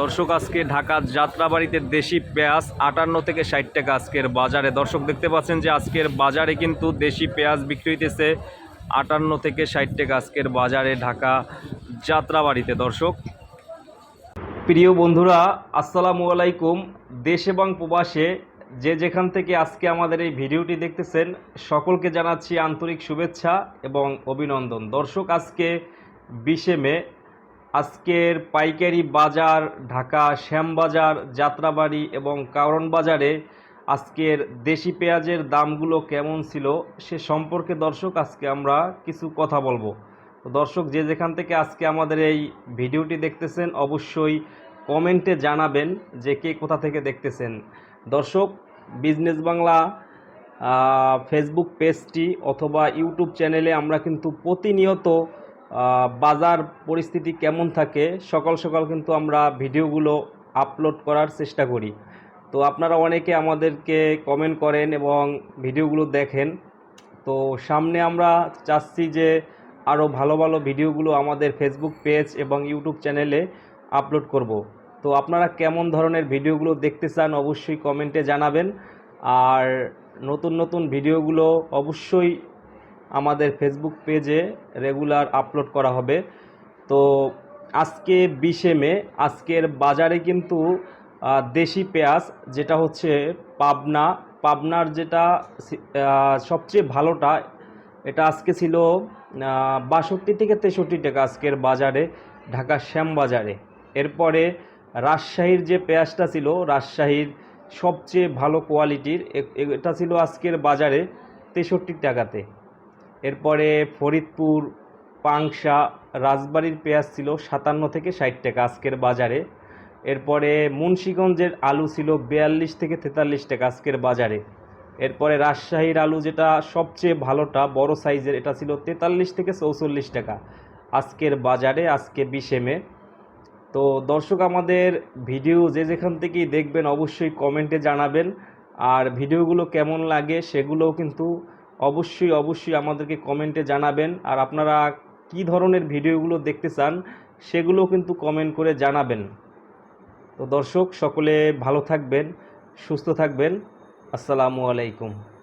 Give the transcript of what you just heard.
দর্শক, আজকে ঢাকা যাত্রাবাড়িতে দেশি পেঁয়াজ আটান্ন থেকে ষাট টাকা আজকের বাজারে। দর্শক, দেখতে পাচ্ছেন যে আজকের বাজারে কিন্তু দেশি পেঁয়াজ বিক্রি হইতেছে আটান্ন থেকে ষাট টাকা আজকের বাজারে ঢাকা যাত্রাবাড়িতে। দর্শক, প্রিয় বন্ধুরা, আসসালামু আলাইকুম। দেশ এবং প্রবাসে যে যেখান থেকে আজকে আমাদের এই ভিডিওটি দেখতেছেন, সকলকে জানাচ্ছি আন্তরিক শুভেচ্ছা এবং অভিনন্দন। দর্শক, আজকে বিশে মে, আজকের পাইকারি বাজার, ঢাকা শ্যামবাজার যাত্রাবাড়ি এবং কারণ বাজারে আজকের দেশি পেঁয়াজের দামগুলো কেমন ছিল সে সম্পর্কে দর্শক আজকে আমরা কিছু কথা বলব। তো দর্শক, যে যেখান থেকে আজকে আমাদের এই ভিডিওটি দেখতেছেন, অবশ্যই কমেন্টে জানাবেন যে কে কোথা থেকে দেখতেছেন। দর্শক, বিজনেস বাংলা ফেসবুক পেজটি অথবা ইউটিউব চ্যানেলে আমরা কিন্তু প্রতিনিয়ত বাজার পরিস্থিতি কেমন থাকে, সকাল সকাল কিন্তু আমরা ভিডিওগুলো আপলোড করার চেষ্টা করি। তো আপনারা অনেকে আমাদেরকে কমেন্ট করেন এবং ভিডিওগুলো দেখেন। তো সামনে আমরা চাচ্ছি যে আরও ভালো ভালো ভিডিওগুলো আমাদের ফেসবুক পেজ এবং ইউটিউব চ্যানেলে আপলোড করব। তো আপনারা কেমন ধরনের ভিডিওগুলো দেখতে চান অবশ্যই কমেন্টে জানাবেন। আর নতুন নতুন ভিডিওগুলো অবশ্যই আমাদের ফেসবুক পেজে রেগুলার আপলোড করা হবে। তো আজকে বিশে মে, আজকের বাজারে কিন্তু দেশি পেঁয়াজ, যেটা হচ্ছে পাবনা, পাবনার যেটা সবচেয়ে ভালোটা, এটা আজকে ছিল বাষট্টি থেকে তেষট্টি টাকা আজকের বাজারে, ঢাকা শ্যাম বাজারে। এরপরে রাজশাহীর যে পেঁয়াজটা ছিল, রাজশাহীর সবচেয়ে ভালো কোয়ালিটির এটা ছিল আজকের বাজারে তেষট্টি টাকাতে। এরপরে ফরিদপুর, পাংশা, রাজবাড়ির পেঁয়াজ ছিল সাতান্ন থেকে ষাট টাকা আজকের বাজারে। এরপরে মুন্সীগঞ্জের আলু ছিল বিয়াল্লিশ থেকে তেতাল্লিশ টাকা আজকের বাজারে। এরপরে রাজশাহীর আলু যেটা সবচেয়ে ভালোটা, বড় সাইজের, এটা ছিল তেতাল্লিশ থেকে চৌচল্লিশ টাকা আজকের বাজারে, আজকে বিশে মে তো দর্শক, আমাদের ভিডিও যে যেখান থেকেই দেখবেন, অবশ্যই কমেন্টে জানাবেন। আর ভিডিওগুলো কেমন লাগে, সেগুলোও কিন্তু অবশ্যই অবশ্যই আমাদেরকে কমেন্টে জানাবেন। আর আপনারা কি ধরনের ভিডিওগুলো দেখতে চান সেগুলো কিন্তু কমেন্ট করে জানাবেন। তো দর্শক, সকলে ভালো থাকবেন, সুস্থ থাকবেন। আসসালামু আলাইকুম।